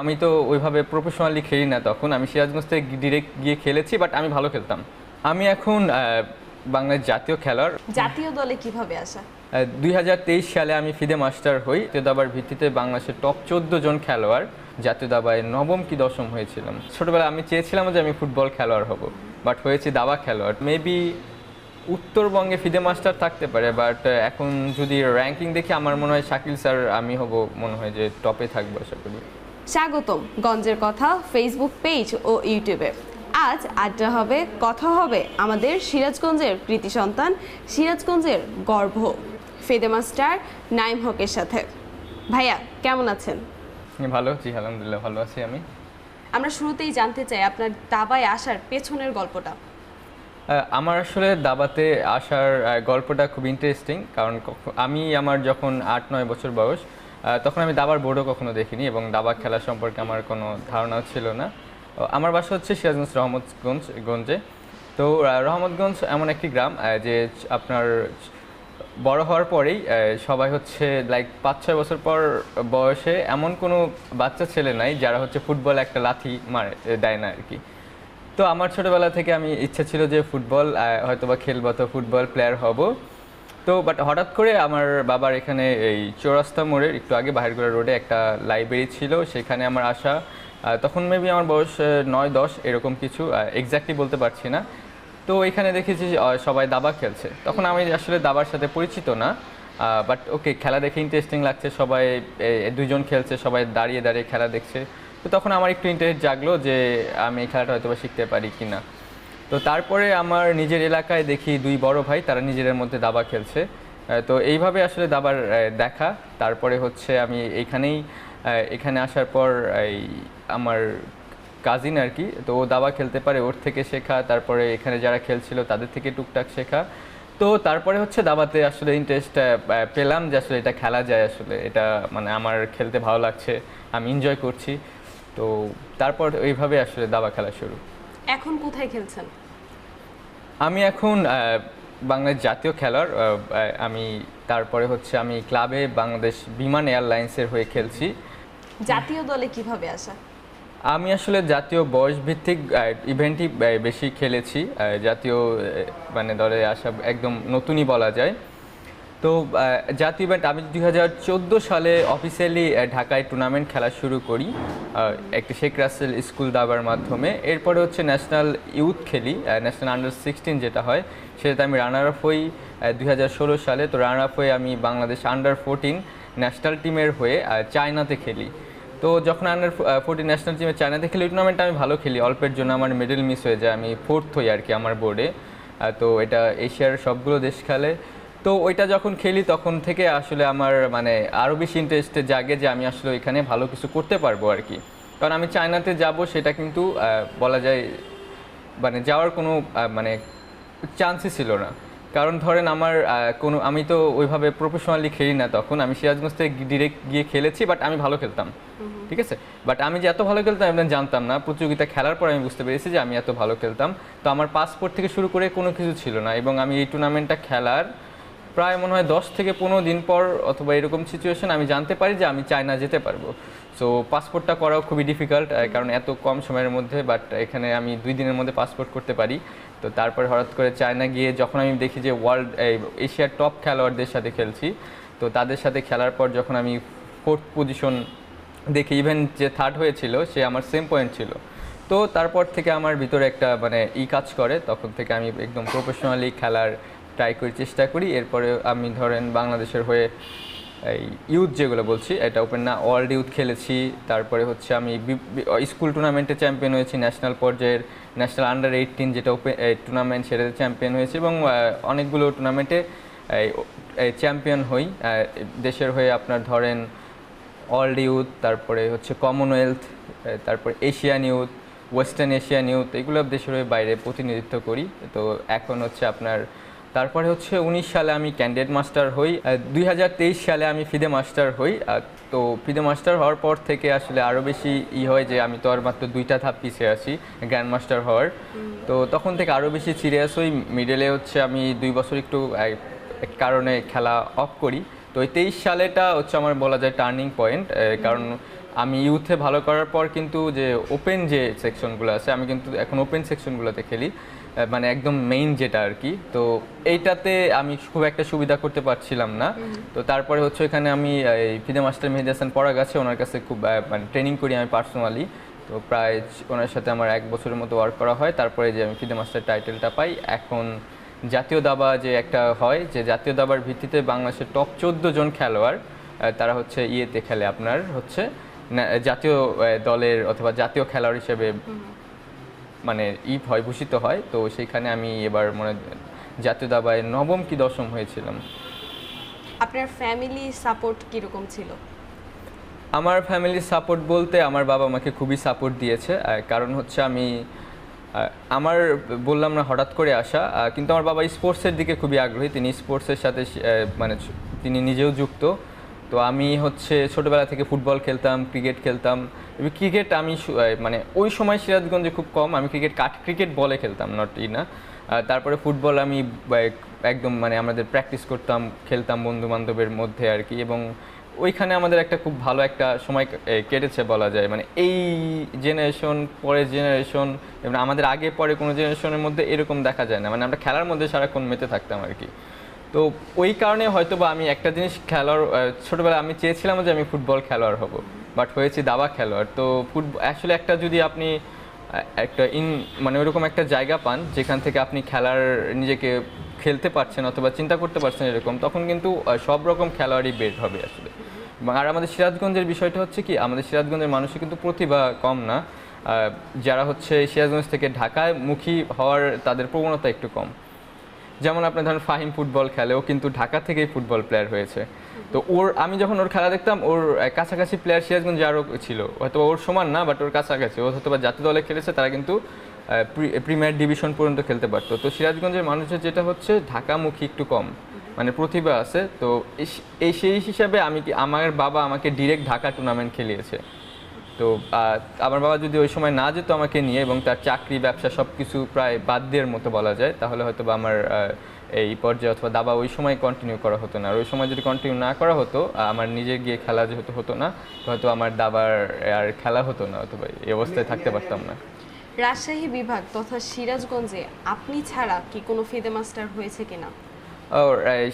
আমি তো ওইভাবে প্রফেশনালি খেলি না তখন। আমি সিরাজগঞ্জ থেকে ডিরেক্ট গিয়ে খেলেছি বাট আমি ভালো খেলতাম। আমি এখন বাংলাদেশ জাতীয় খেলোয়াড়। জাতীয় দলে কীভাবে আসা? দুই হাজার তেইশ সালে আমি ফিদে মাস্টার হই। তো দাবার ভিত্তিতে বাংলাদেশের টপ চোদ্দ জন খেলোয়াড়। জাতীয় দাবায় নবম কি দশম হয়েছিলাম। ছোটবেলায় আমি চেয়েছিলাম যে আমি ফুটবল খেলোয়াড় হব বাট হয়েছি দাবা খেলোয়াড়। মেবি উত্তরবঙ্গে ফিদে মাস্টার থাকতে পারে বাট এখন যদি র্যাঙ্কিং দেখি আমার মনে হয় শাকিল স্যার আমি হব মনে হয় যে টপে থাকব আশা করি। স্বাগতম গঞ্জের কথা ফেসবুক পেজ ও ইউটিউবে আজ আড্ডা হবে কথা হবে আমাদের সিরাজগঞ্জের কৃতি সন্তান সিরাজগঞ্জের গর্ভ। ফেদে মাস্টার নাইম হকের সাথে। ভাইয়া কেমন আছেন? ভালো জি আলহামদুলিল্লাহ ভালো আছি আমি। আমরা শুরুতেই জানতে চাই আপনার দাবায় আসার পেছনের গল্পটা। আমার আসলে দাবাতে আসার গল্পটা খুব ইন্টারেস্টিং কারণ আমি আমার যখন আট নয় বছর বয়স তখন আমি দাবার বোর্ডও কখনো দেখিনি এবং দাবা খেলা সম্পর্কে আমার কোনো ধারণাও ছিল না। আমার বাসা হচ্ছে সিরাজগঞ্জ রহমতগঞ্জ, গঞ্জে। তো রহমতগঞ্জ এমন একটি গ্রাম যে আপনার বড় হওয়ার পরেই সবাই হচ্ছে লাইক পাঁচ ছয় বছর পর বয়সে এমন কোনো বাচ্চা ছেলে নাই যারা হচ্ছে ফুটবল একটা লাথি মারে দেয় না আর কি তো আমার ছোটবেলা থেকে আমি ইচ্ছা ছিল যে ফুটবল হয়তোবা খেলব তো ফুটবল প্লেয়ার হব। তো বাট হঠাৎ করে আমার বাবার এখানে এই চৌরাস্তা মোড়ের একটু আগে বাহিরগোড়া রোডে একটা লাইব্রেরি ছিল, সেখানে আমার আসা। তখন মেবি আমার বয়স নয়, দশ, এরকম কিছু এক্স্যাক্টলি বলতে পারছি না। তো এখানে দেখেছি সবাই দাবা খেলছে। তখন আমি আসলে দাবার সাথে পরিচিত না বাট ওকে খেলা দেখে ইন্টারেস্টিং লাগছে, সবাই দুজন খেলছে, সবাই দাঁড়িয়ে দাঁড়িয়ে খেলা দেখছে। তো তখন আমার একটু ইন্টারেস্ট জাগলো যে, আমি এই খেলাটা হয়তো শিখতে পারি কি না তো তারপরে আমার নিজের এলাকায় দেখি দুই বড় ভাই তারা নিজেদের মধ্যে দাবা খেলছে। তো এইভাবে আসলে দাবার দেখা। তারপরে হচ্ছে আমি এইখানেই আহ, এখানে আসার পর এই আমার কাজিন আর কি তো ও দাবা খেলতে পারে ওর থেকে শেখা। তারপরে এখানে যারা খেলছিল তাদের থেকে টুকটাক শেখা। তো তারপরে হচ্ছে দাবাতে আসলে ইন্টারেস্ট পেলাম যে আসলে এটা খেলা যায় আসলে। এটা মানে আমার খেলতে ভালো লাগছে আমি এনজয় করছি। তো তারপর এইভাবে আসলে দাবা খেলা শুরু। এখন কোথায় খেলছেন? আমি এখন বাংলাদেশ জাতীয় আহ, আমি তারপরে হচ্ছে আমি ক্লাবে বাংলাদেশ বিমান এয়ারলাইন্সের হয়ে খেলছি। জাতীয় দলে কীভাবে আসা? আমি আসলে জাতীয় বয়স ভিত্তিক ইভেন্টই বেশি খেলেছি। জাতীয় মানে দলে আসা একদম নতুনই বলা যায়। তো জাতীয় ইভেন্ট আমি দুই হাজার চোদ্দ সালে অফিসিয়ালি ঢাকায় টুর্নামেন্ট খেলা শুরু করি একটি শেখ রাসেল স্কুল দাবার মাধ্যমে। এরপরে হচ্ছে ন্যাশনাল ইউথ খেলি ন্যাশনাল আন্ডার সিক্সটিন যেটা হয়, সেটাতে আমি রানার আপ হই সালে। তো রানার আপ হয়ে আমি বাংলাদেশ আন্ডার ফোরটিন ন্যাশনাল টিমের হয়ে চায়নাতে খেলি। তো যখন আন্ডার ফোরটিন ন্যাশনাল টিমে চায়নাতে খেলি টুর্নামেন্টটা আমি ভালো খেলি। অল্পের জন্য আমার মেডেল মিস হয়ে যায়, আমি ফোর্থ হই আর কি আমার বোর্ডে তো এটা এশিয়ার সবগুলো দেশ খেলে। তো ওইটা যখন খেলি তখন থেকে আসলে আমার মানে আরও বেশি ইন্টারেস্টে জাগে যে আমি আসলে এখানে ভালো কিছু করতে পারব আর কি। কারণ আমি চায়নাতে যাব সেটা কিন্তু বলা যায় মানে যাওয়ার কোনো মানে চান্সই ছিল না। কারণ ধরেন আমার কোনো আমি তো ওইভাবে প্রফেশনালি খেলি না তখন। আমি সিরাজগঞ্জ থেকে ডিরেক্ট গিয়ে খেলেছি বাট আমি ভালো খেলতাম। ঠিক আছে? বাট আমি যে এত ভালো খেলতাম আমি জানতাম না। প্রতিযোগিতা খেলার পর আমি বুঝতে পেরেছি যে আমি এত ভালো খেলতাম। তো আমার পাসপোর্ট থেকে শুরু করে কোনো কিছু ছিল না। এবং আমি এই টুর্নামেন্টটা খেলার প্রায় মনে হয় দশ থেকে পনেরো দিন পর অথবা এরকম সিচুয়েশন আমি জানতে পারি যে আমি চায়না যেতে পারব। সো পাসপোর্টটা করাও খুবই ডিফিকাল্ট কারণ এত কম সময়ের মধ্যে বাট এখানে আমি দুই দিনের মধ্যে পাসপোর্ট করতে পারি। তো তারপরে হঠাৎ করে চায়না গিয়ে যখন আমি দেখি যে ওয়ার্ল্ড এশিয়ার টপ খেলোয়াড়দের সাথে খেলছি, তো তাদের সাথে খেলার পর যখন আমি ফোর্থ পজিশন দেখি ইভেন যে থার্ড হয়েছিল, সে আমার সেম পয়েন্ট ছিল। তো তারপর থেকে আমার ভিতরে একটা মানে ই কাজ করে, তখন থেকে আমি একদম প্রফেশনালি খেলার ট্রাই করি, চেষ্টা করি। এরপরে আমি ধরেন বাংলাদেশের হয়ে এই ইউথ যেগুলো বলছি, এটা ওপেন না ওয়ার্ল্ড ইউথ খেলেছি। তারপরে হচ্ছে আমি স্কুল টুর্নামেন্টে চ্যাম্পিয়ন হয়েছি ন্যাশনাল পর্যায়ের ন্যাশনাল আন্ডার এইটিন যেটা ওপেন টুর্নামেন্ট সেটাতে চ্যাম্পিয়ন হয়েছে এবং অনেকগুলো টুর্নামেন্টে চ্যাম্পিয়ন হই। দেশের হয়ে আপনার ধরেন ওয়ার্ল্ড ইউথ তারপরে হচ্ছে কমনওয়েলথ তারপর Asian youth western Asian youth এগুলো দেশের হয়ে বাইরে প্রতিনিধিত্ব করি। তো এখন হচ্ছে আপনার তারপরে হচ্ছে উনিশ সালে আমি ক্যান্ডিডেট মাস্টার হই দুই হাজার তেইশ সালে আমি ফিদে মাস্টার হই তো ফিদে মাস্টার হওয়ার পর থেকে আসলে আরও বেশি ই হয় যে আমি তো আর মাত্র দুইটা ধাপ পিছিয়ে আছি গ্র্যান্ড মাস্টার হওয়ার। তো তখন থেকে আরও বেশি সিরিয়াস হই মিডলে হচ্ছে আমি দুই বছর একটু এক কারণে খেলা অফ করি। তো ওই তেইশ সালেটা হচ্ছে আমার বলা যায় টার্নিং পয়েন্ট কারণ আমি ইউথে ভালো করার পর কিন্তু যে ওপেন যে সেকশনগুলো আছে আমি কিন্তু এখন ওপেন সেকশনগুলোতে খেলি। মানে একদম মেইন যেটা আর কি তো এইটাতে আমি খুব একটা সুবিধা করতে পারছিলাম না। তো তারপরে হচ্ছে এখানে আমি এই ফিদে মাস্টার মেহেদি হাসান পড়া গেছে ওনার কাছে খুব মানে ট্রেনিং করি আমি পার্সোনালি তো প্রায় ওনার সাথে আমার এক বছরের মতো ওয়ার্ক করা হয়। তারপরে যে আমি ফিদে মাস্টার টাইটেলটা পাই এখন জাতীয় দাবা যে একটা হয় যে জাতীয় দাবার ভিত্তিতে বাংলাদেশের টপ চোদ্দ জন খেলোয়াড় তারা হচ্ছে ইয়েতে খেলে আপনার হচ্ছে জাতীয় দলের অথবা জাতীয় খেলোয়াড় হিসেবে মানে ই হয় ভূষিত হয়। তো সেইখানে আমি এবার মনে জাতীয় দাবায় নবম কি দশম হয়েছিলাম। আপনার ফ্যামিলি সাপোর্ট কীরকম ছিল? আমার ফ্যামিলির সাপোর্ট বলতে আমার বাবা আমাকে খুবই সাপোর্ট দিয়েছে। কারণ হচ্ছে আমি আমার বললাম না হঠাৎ করে আসা। কিন্তু আমার বাবা স্পোর্টসের দিকে খুবই আগ্রহী। তিনি স্পোর্টসের সাথে মানে তিনি নিজেও যুক্ত। তো আমি হচ্ছে ছোটোবেলা থেকে ফুটবল খেলতাম ক্রিকেট খেলতাম। এবং ক্রিকেট আমি মানে ওই সময় সিরাজগঞ্জে খুব কম। আমি ক্রিকেট কাট ক্রিকেট বলে খেলতাম নট ই না। তারপরে ফুটবল আমি একদম মানে আমাদের প্র্যাকটিস করতাম, খেলতাম বন্ধু বান্ধবের মধ্যে আর কি। এবং ওইখানে আমাদের একটা খুব ভালো একটা সময় কেটেছে বলা যায়। মানে এই জেনারেশন পরের জেনারেশন এবং আমাদের আগে, পরে কোনো জেনারেশনের মধ্যে এরকম দেখা যায় না। মানে আমরা খেলার মধ্যে সারাক্ষণ মেতে থাকতাম আর কি। তো ওই কারণে হয়তো বা আমি একটা জিনিস খেলোয়াড় ছোটবেলায় আমি চেয়েছিলাম যে আমি ফুটবল খেলোয়াড় হব। বাট হয়েছি দাবা খেলোয়াড়। তো ফুটবল আসলে একটা যদি আপনি একটা ইন মানে ওরকম একটা জায়গা পান, যেখান থেকে আপনি খেলার নিজেকে খেলতে পারছেন অথবা চিন্তা করতে পারছেন এরকম, তখন কিন্তু সব রকম খেলোয়াড়ই বের হবে আসলে। আর আমাদের সিরাজগঞ্জের বিষয়টা হচ্ছে কি, আমাদের সিরাজগঞ্জের মানুষের কিন্তু প্রতিভা কম না। যারা হচ্ছে সিরাজগঞ্জ থেকে ঢাকায় মুখী হওয়ার তাদের প্রবণতা একটু কম। যেমন আপনি ধরেন ফাহিম ফুটবল খেলে, ও কিন্তু ঢাকা থেকেই ফুটবল প্লেয়ার হয়েছে। তো ওর, আমি যখন ওর খেলা দেখতাম, ওর কাছাকাছি প্লেয়ার সিরাজগঞ্জ আরও ছিল। হয়তো ওর সমান না বাট ওর কাছাকাছি। ও হয়তো বা জাতীয় দলে খেলেছে, তারা কিন্তু প্রিমিয়ার ডিভিশন পর্যন্ত খেলতে পারতো। তো সিরাজগঞ্জের মানুষের যেটা হচ্ছে, ঢাকামুখী একটু কম। মানে প্রতিভা আছে। তো এই- সেই হিসাবে আমি কি, আমার বাবা আমাকে ডিরেক্ট ঢাকা টুর্নামেন্ট খেলিয়েছে। তো আমার বাবা যদি ওই সময় না যেত আমাকে নিয়ে, এবং তার চাকরি, ব্যবসা সব কিছু প্রায় বাদ দেওয়ার মতো বলা যায়, তাহলে হয়তো বা আমার এই পর্যায়ে অথবা দাবা ওই সময় কন্টিনিউ করা হতো না। আর ওই সময় যদি কন্টিনিউ না করা হতো আমার নিজে গিয়ে খেলা যেহেতু হতো না হয়তো আমার দাবার আর খেলা হতো না অথবা এই অবস্থায় থাকতে পারতাম না। রাজশাহী বিভাগ তথা সিরাজগঞ্জে আপনি ছাড়া কি কোনো ফিদে মাস্টার হয়েছে কিনা?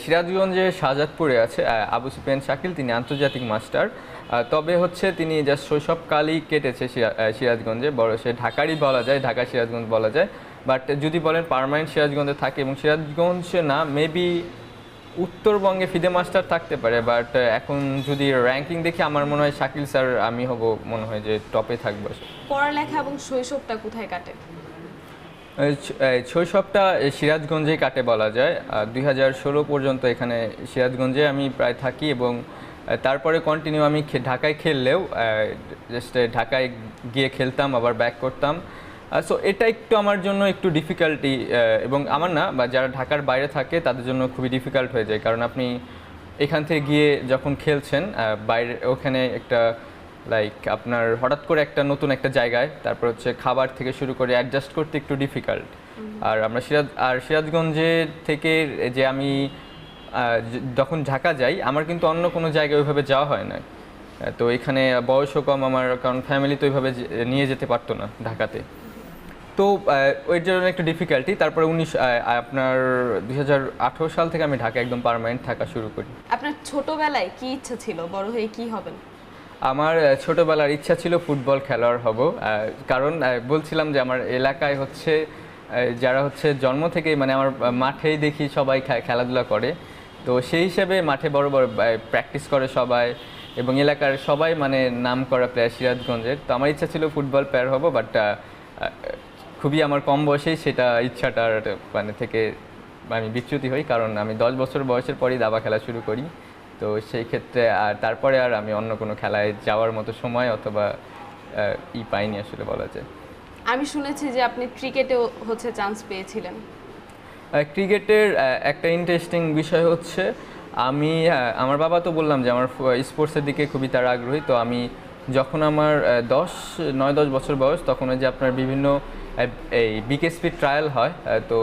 সিরাজগঞ্জে শাহজাদপুরে আছে আবু সুফিয়ান শাকিল তিনি আন্তর্জাতিক মাস্টার। তবে হচ্ছে তিনি জাস্ট শৈশবকালই কেটেছে সিরাজগঞ্জে বড় সে ঢাকারই বলা যায় ঢাকা সিরাজগঞ্জ বলা যায়। বাট যদি বলেন পার্মানেন্ট সিরাজগঞ্জে থাকে এবং সিরাজগঞ্জে না মেবি উত্তরবঙ্গে ফিদে মাস্টার থাকতে পারে বাট এখন যদি র্যাঙ্কিং দেখি আমার মনে হয় শাকিল স্যার আমি হব মনে হয় যে টপে থাকব। পড়ালেখা এবং শৈশবটা কোথায় কাটে? শৈশবটা সিরাজগঞ্জেই কাটে বলা যায়। দুই হাজার ষোলো পর্যন্ত এখানে সিরাজগঞ্জে আমি প্রায় থাকি এবং তারপরে কন্টিনিউ আমি ঢাকায় খেললেও জাস্ট ঢাকায় গিয়ে খেলতাম আবার ব্যাক করতাম। সো এটা একটু আমার জন্য একটু ডিফিকাল্টি এবং আমার না বা যারা ঢাকার বাইরে থাকে তাদের জন্য খুবই ডিফিকাল্ট হয়ে যায়। কারণ আপনি এখান থেকে গিয়ে যখন খেলছেন বাইরে ওখানে একটা লাইক আপনার হঠাৎ করে একটা নতুন একটা জায়গায় তারপর হচ্ছে খাবার থেকে শুরু করে অ্যাডজাস্ট করতে একটু ডিফিকাল্ট আর আমরা সিরাজ আর সিরাজগঞ্জে থেকে যে আমি যখন ঢাকা যাই আমার কিন্তু অন্য কোনো জায়গায় ওইভাবে যাওয়া হয় না তো এখানে বয়সও কম আমার কারণ ফ্যামিলি তো ওইভাবে নিয়ে যেতে পারতো না ঢাকাতে। তো আহ, ওই জন্য একটু ডিফিকাল্টি তারপরে উনিশ আপনার দুই হাজার আঠারো সাল থেকে আমি ঢাকা একদম পারমানেন্ট থাকা শুরু করি। আপনার ছোটবেলায় কি ইচ্ছা ছিল? বড় হয়ে কি হবেন? আমার ছোটবেলার ইচ্ছা ছিল ফুটবল খেলোয়াড় হব। কারণ বলছিলাম যে আমার এলাকায় হচ্ছে যারা হচ্ছে জন্ম থেকেই মানে আমার মাঠেই দেখি সবাই খেলাধুলা করে। তো সেই হিসেবে মাঠে বড় বড় প্র্যাকটিস করে সবাই এবং এলাকার সবাই মানে নাম করা প্লেয়ার সিরাজগঞ্জের। তো আমার ইচ্ছা ছিল ফুটবল প্লেয়ার হব বাট খুবই আমার কম বয়সেই সেটা ইচ্ছাটার মানে থেকে আমি বিচ্যুতি হই কারণ আমি দশ বছর বয়সের পরেই দাবা খেলা শুরু করি। তো সেই ক্ষেত্রে আর তারপরে আর আমি অন্য কোনো খেলায় যাওয়ার মতো সময় অথবা ই পাইনি আসলে বলা যায়। আমি শুনেছি যে আপনি ক্রিকেটেও হচ্ছে চান্স পেয়েছিলেন। ক্রিকেটের একটা ইন্টারেস্টিং বিষয় হচ্ছে আমি আমার বাবা তো বললাম যে আমার স্পোর্টসের দিকে খুবই তার আগ্রহী তো আমি যখন আমার দশ নয় দশ বছর বয়স তখন ওই যে আপনার বিভিন্ন এই বিকেএসপি ট্রায়াল হয় তো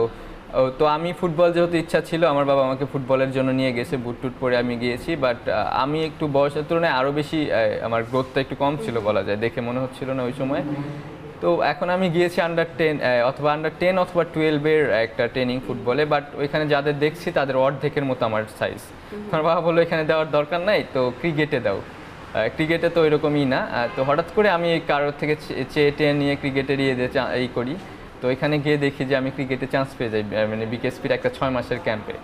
তো আমি ফুটবল যেহেতু ইচ্ছা ছিল আমার বাবা আমাকে ফুটবলের জন্য নিয়ে গেছে বুট টুট পরে আমি গিয়েছি বাট আমি একটু বয়সের তুলনায় আরও বেশি আমার গ্রোথটা একটু কম ছিল বলা যায় দেখে মনে হচ্ছিল না ওই সময়। তো এখন আমি গিয়েছি আন্ডার টেন অথবা আন্ডার টেন অথবা টুয়েলভের একটা ট্রেনিং ফুটবলে বাট ওইখানে যাদের দেখছি তাদের অর্ধেকের মতো আমার সাইজ আমার বাবা বলল এখানে দেওয়ার দরকার নাই তো ক্রিকেটে দাও। ক্রিকেটে তো এরকমই না। তো হঠাৎ করে আমি কারোর থেকে চেয়ে টেয়ে নিয়ে ক্রিকেটের ইয়ে এই করি। তো এখানে গিয়ে দেখি যে আমি ক্রিকেটে চান্স পেয়ে যাই। মানে বিকেএসপির একটা ছয় মাসের ক্যাম্পে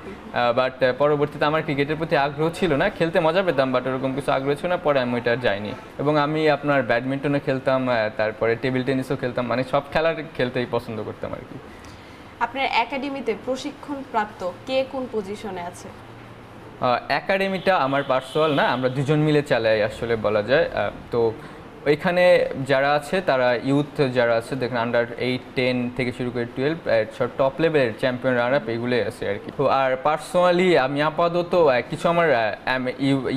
বাট পরবর্তীতে আমার ক্রিকেটের প্রতি আগ্রহ ছিল না। খেলতে মজা পেতাম বাট ওরকম কিছু আগ্রহ ছিল না। পরে আমি ওইটা যাইনি। এবং আমি আপনার ব্যাডমিন্টনও খেলতাম তারপরে টেবিল টেনিসও খেলতাম। মানে সব খেলার খেলতেই পছন্দ করতাম আর কি। আপনার একাডেমিতে প্রশিক্ষণ প্রাপ্ত কে কোন পজিশনে আছে? একাডেমিটা আমার পার্সোনাল না, আমরা দুজন মিলে চালাই আসলে বলা যায়। তো ওইখানে যারা আছে, তারা ইউথ যারা আছে, দেখেন আন্ডার এইট টেন থেকে শুরু করে টুয়েলভ সব টপ লেভেলের চ্যাম্পিয়ন রানার আপ এগুলোই আছে আর কি। তো আর পার্সোনালি আমি আপাতত কিছু আমার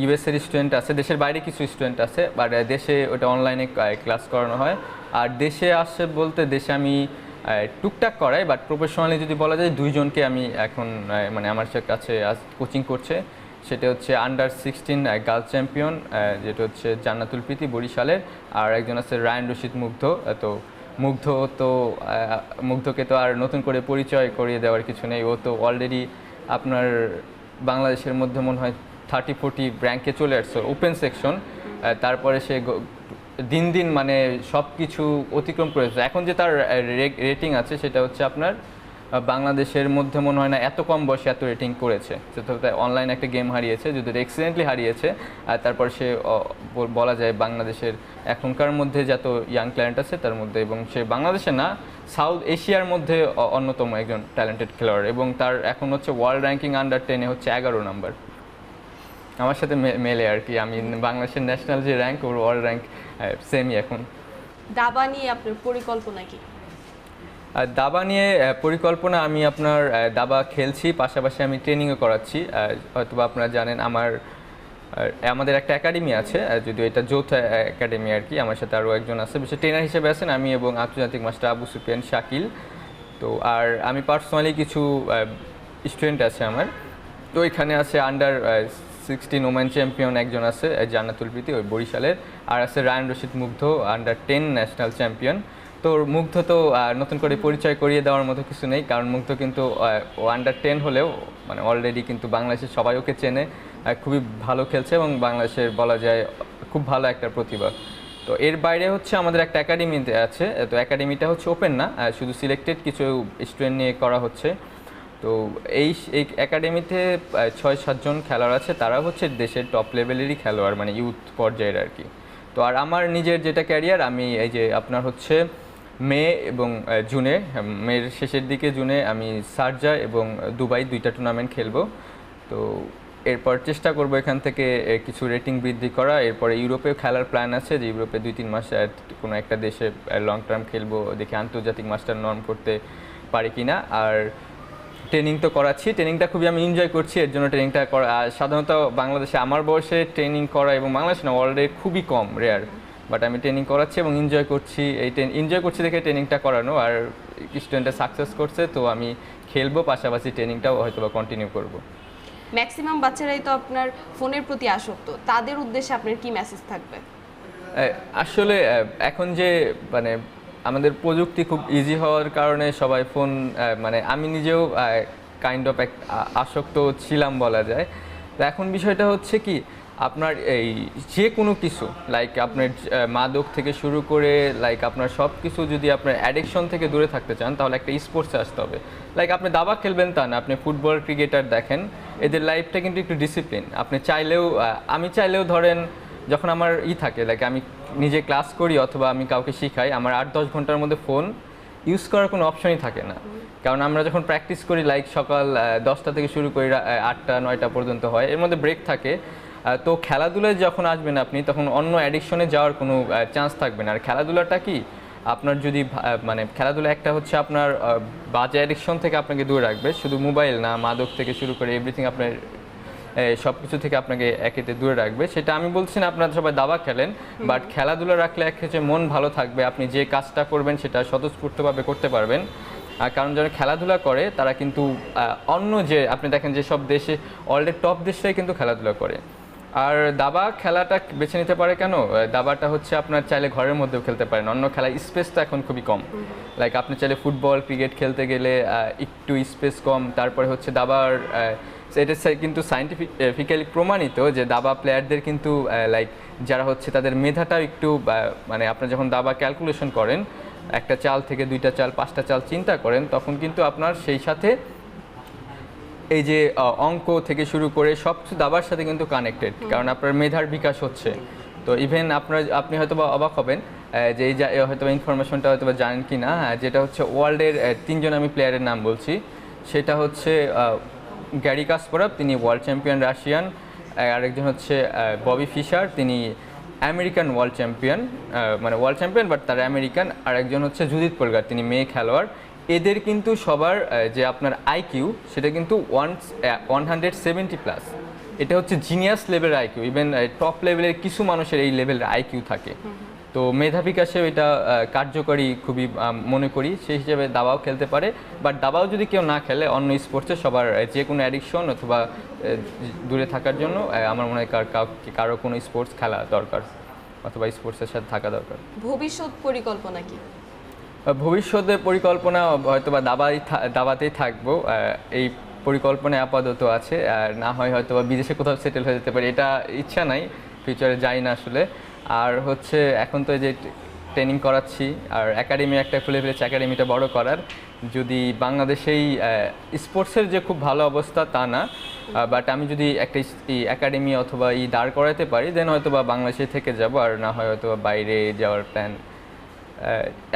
ইউএসএর স্টুডেন্ট আছে, দেশের বাইরে কিছু স্টুডেন্ট আছে বাট দেশে ওটা অনলাইনে ক্লাস করানো হয়। আর দেশে আসে বলতে, দেশে আমি টুকটাক করাই বাট প্রফেশনালি যদি বলা যায়, দুইজনকে আমি এখন মানে আমার কাছে আজ কোচিং করছে, সেটা হচ্ছে আন্ডার সিক্সটিন গার্লস চ্যাম্পিয়ন যেটা হচ্ছে জান্নাতুল প্রীতি বরিশালের, আর একজন আছে রায়ন রশিদ মুগ্ধ তো মুগ্ধ তো মুগ্ধকে তো আর নতুন করে পরিচয় করিয়ে দেওয়ার কিছু নেই, ও তো অলরেডি আপনার বাংলাদেশের মধ্যে মনে হয় থার্টি ফোর্টি র্যাঙ্কে চলে আসছে ওপেন সেকশন তারপরে সে দিন দিন মানে সব কিছু অতিক্রম করেছে এখন যে তার রেটিং আছে সেটা হচ্ছে আপনার বাংলাদেশের মধ্যে মনে হয় না এত কম বয়সে এত রেটিং করেছে। সেটা অনলাইন একটা গেম হারিয়েছে যদি এক্সিডেন্টলি হারিয়েছে, আর তারপর সে বলা যায় বাংলাদেশের এখনকার মধ্যে যত ইয়াং ট্যালেন্ট আছে তার মধ্যে, এবং সে বাংলাদেশে না সাউথ এশিয়ার মধ্যে অন্যতম একজন ট্যালেন্টেড খেলোয়াড়, এবং তার এখন হচ্ছে ওয়ার্ল্ড র্যাঙ্কিং আন্ডার টেনে হচ্ছে এগারো নাম্বার আমার সাথে মেলে আর কি। আমি বাংলাদেশের ন্যাশনাল যে র্যাঙ্ক ওর ওয়ার্ল্ড র্যাঙ্ক সেমই এখন। দাবা নিয়ে আপনার পরিকল্পনা কি? দাবা নিয়ে পরিকল্পনা আমি আপনার দাবা খেলছি পাশাপাশি আমি ট্রেনিংও করাচ্ছি। হয়তোবা আপনারা জানেন আমার আমাদের একটা একাডেমি আছে যদিও এটা যৌথ একাডেমি আর কি। আমার সাথে আরও একজন আছে বিশেষ ট্রেনার হিসেবে আছেন আমি এবং আন্তর্জাতিক মাস্টার আবু সুফিয়ান শাকিল। তো আর আমি পার্সোনালি কিছু স্টুডেন্ট আছে আমার। তো এখানে আছে আন্ডার সিক্সটিন ওমেন চ্যাম্পিয়ন একজন আছে জান্নাতুল প্রীতি, ওই বরিশালের। আর আছে রায়ন রশিদ মুগ্ধ আন্ডার টেন ন্যাশনাল চ্যাম্পিয়ন তো মুগ্ধ তো নতুন করে পরিচয় করিয়ে দেওয়ার মতো কিছু নেই, কারণ মুগ্ধ কিন্তু ও আন্ডার টেন হলেও মানে অলরেডি কিন্তু বাংলাদেশের সবাই ওকে চেনে খুবই ভালো খেলছে এবং বাংলাদেশের বলা যায়, খুব ভালো একটা প্রতিভা। তো এর বাইরে হচ্ছে আমাদের একটা একাডেমিতে আছে, তো একাডেমিটা হচ্ছে ওপেন না শুধু সিলেক্টেড কিছু স্টুডেন্ট নিয়ে করা হচ্ছে। তো এই এই একাডেমিতে ছয় সাতজন খেলোয়াড় আছে। তারা হচ্ছে দেশের টপ লেভেলেরই খেলোয়াড় মানে ইউথ পর্যায়ের আর কি। তো আর আমার নিজের যেটা ক্যারিয়ার আমি এই যে আপনার হচ্ছে মে এবং জুনে মের শেষের দিকে জুনে আমি সার্জা এবং দুবাই দুইটা টুর্নামেন্ট খেলব। তো এরপর চেষ্টা করব এখান থেকে কিছু রেটিং বৃদ্ধি করা। এরপরে ইউরোপে খেলার প্ল্যান আছে যে, ইউরোপে দুই, তিন মাসে কোনো একটা দেশে লং টার্ম খেলব, দেখে আন্তর্জাতিক মাস্টার নর্ম করতে পারি কিনা। আর ট্রেনিং তো করাচ্ছি। ট্রেনিংটা খুবই আমি এনজয় করছি এর জন্য ট্রেনিংটা করা সাধারণত বাংলাদেশে আমার বয়সে ট্রেনিং করা এবং বাংলাদেশে না ওয়ার্ল্ডে খুবই কম রেয়ার বাট আমি ট্রেনিং করাচ্ছি এবং এনজয় করছি এই এনজয় করছি দেখে ট্রেনিংটা করানো আর স্টুডেন্টরা সাকসেস করছে তো আমি খেলব পাশাপাশি ট্রেনিংটাও হয়তো বা কন্টিনিউ করব। ম্যাক্সিমাম বাচ্চারাই তো আপনার ফোনের প্রতি আসক্ত তাদের উদ্দেশ্যে আপনার কি মেসেজ থাকবে? আসলে এখন যে মানে আমাদের প্রযুক্তি খুব ইজি হওয়ার কারণে সবাই ফোন মানে আমি নিজেও কাইন্ড অফ এক আসক্ত ছিলাম বলা যায়। তো এখন বিষয়টা হচ্ছে কি, আপনার এই যে কোনো কিছু লাইক আপনার মাদক থেকে শুরু করে লাইক আপনার সব কিছু যদি আপনার অ্যাডিকশন থেকে দূরে থাকতে চান, তাহলে একটা স্পোর্টসে আসতে হবে। লাইক আপনি দাবা খেলবেন তা না, আপনি ফুটবল ক্রিকেটার দেখেন, এদের লাইফটা কিন্তু একটু ডিসিপ্লিন আপনি চাইলেও আমি চাইলেও ধরেন, যখন আমার ই থাকে লাইক আমি নিজে ক্লাস করি অথবা আমি কাউকে শিখাই, আমার আট দশ ঘণ্টার মধ্যে ফোন ইউজ করার কোনো অপশনই থাকে না। কারণ আমরা যখন প্র্যাকটিস করি, লাইক সকাল দশটা থেকে শুরু করি আটটা, নয়টা পর্যন্ত হয়, এর মধ্যে ব্রেক থাকে। তো খেলাধুলায় যখন আসবেন আপনি, তখন অন্য অ্যাডিকশনে যাওয়ার কোনো চান্স থাকবে না। আর খেলাধুলাটা কি? আপনার যদি মানে খেলাধুলা একটা হচ্ছে আপনার বাজে অ্যাডিকশন থেকে আপনাকে দূরে রাখবে। শুধু মোবাইল না, মাদক থেকে শুরু করে এভরিথিং আপনার সব কিছু থেকে আপনাকে একেতে দূরে রাখবে। সেটা আমি বলছি না আপনারা সবাই দাবা খেলেন বাট খেলাধুলা রাখলে এক হচ্ছে মন ভালো থাকবে আপনি যে কাজটা করবেন সেটা স্বতঃস্ফূর্তভাবে করতে পারবেন। আর কারণ যারা খেলাধুলা করে তারা কিন্তু অন্য যে আপনি দেখেন যে সব দেশে অলরেডি টপ দেশটাই কিন্তু খেলাধুলা করে। আর দাবা খেলাটা বেছে নিতে পারে কেন? দাবাটা হচ্ছে আপনার চাইলে ঘরের মধ্যেও খেলতে পারেন অন্য খেলায় স্পেসটা এখন খুবই কম। লাইক আপনি চাইলে ফুটবল ক্রিকেট খেলতে গেলে একটু স্পেস কম তারপরে হচ্ছে দাবার এটা কিন্তু সাইন্টিফিক্যালি প্রমাণিত যে দাবা প্লেয়ারদের কিন্তু লাইক যারা হচ্ছে তাদের মেধাটাও একটু মানে আপনার যখন দাবা ক্যালকুলেশন করেন একটা চাল থেকে দুইটা চাল পাঁচটা চাল চিন্তা করেন তখন কিন্তু আপনার সেই সাথে এই যে অঙ্ক থেকে শুরু করে সব কিছু দাবার সাথে কিন্তু কানেক্টেড কারণ আপনার মেধার বিকাশ হচ্ছে। তো ইভেন আপনার আপনি হয়তো বা অবাক হবেন যে এই হয়তো ইনফরমেশনটা হয়তো বা জানেন কি না হ্যাঁ, যেটা হচ্ছে ওয়ার্ল্ডের তিনজন আমি প্লেয়ারের নাম বলছি সেটা হচ্ছে গ্যারি কাসপরাব তিনি ওয়ার্ল্ড চ্যাম্পিয়ন রাশিয়ান আরেকজন হচ্ছে ববি ফিশার, তিনি আমেরিকান ওয়ার্ল্ড চ্যাম্পিয়ন মানে ওয়ার্ল্ড চ্যাম্পিয়ন বাট তার আমেরিকান আর একজন হচ্ছে জুদিত পোলগার, তিনি মেয়ে খেলোয়াড়। এদের কিন্তু সবার যে আপনার আইকিউ সেটা কিন্তু one one hundred seventy plus এটা হচ্ছে জিনিয়াস লেভেলের আইকিউ ইভেন টপ লেভেলের কিছু মানুষের এই লেভেলের আইকিউ থাকে। তো মেধা বিকাশেও এটা কার্যকরী খুবই মনে করি। সেই হিসেবে দাবাও খেলতে পারে। বাট দাবাও যদি কেউ না খেলে অন্য স্পোর্টসে সবার যে কোনো অ্যাডিকশন অথবা দূরে থাকার জন্য আমার মনে হয় কার- কোনো স্পোর্টস খেলা দরকার অথবা স্পোর্টসের সাথে থাকা দরকার। ভবিষ্যৎ পরিকল্পনা কি? ভবিষ্যতে পরিকল্পনা হয়তো বা দাবাই দাবাতেই থাকব। এই পরিকল্পনা আপাতত আছে। আর না হয় হয়তো বা বিদেশে কোথাও সেটেল হয়ে যেতে পারে এটা ইচ্ছা নাই। ফিউচারে যাই না আসলে। আর হচ্ছে এখন তো এই যে ট্রেনিং করাচ্ছি, আর একাডেমি একটা খুলে ফেলেছে একাডেমিটা বড় করার। যদি বাংলাদেশেই স্পোর্টসের যে খুব ভালো অবস্থা তা না বাট আমি যদি একটা একাডেমি অথবা ই দাঁড় করাতে পারি দেন হয়তো বা বাংলাদেশে থেকে যাব, আর না হয় হয়তো বাইরে যাওয়ার প্ল্যান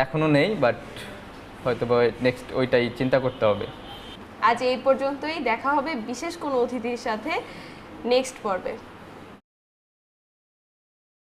এখনও নেই বাট হয়তো বা নেক্সট ওইটাই চিন্তা করতে হবে। আজ এই পর্যন্তই, দেখা হবে বিশেষ কোনো অতিথির সাথে নেক্সট পর্বে।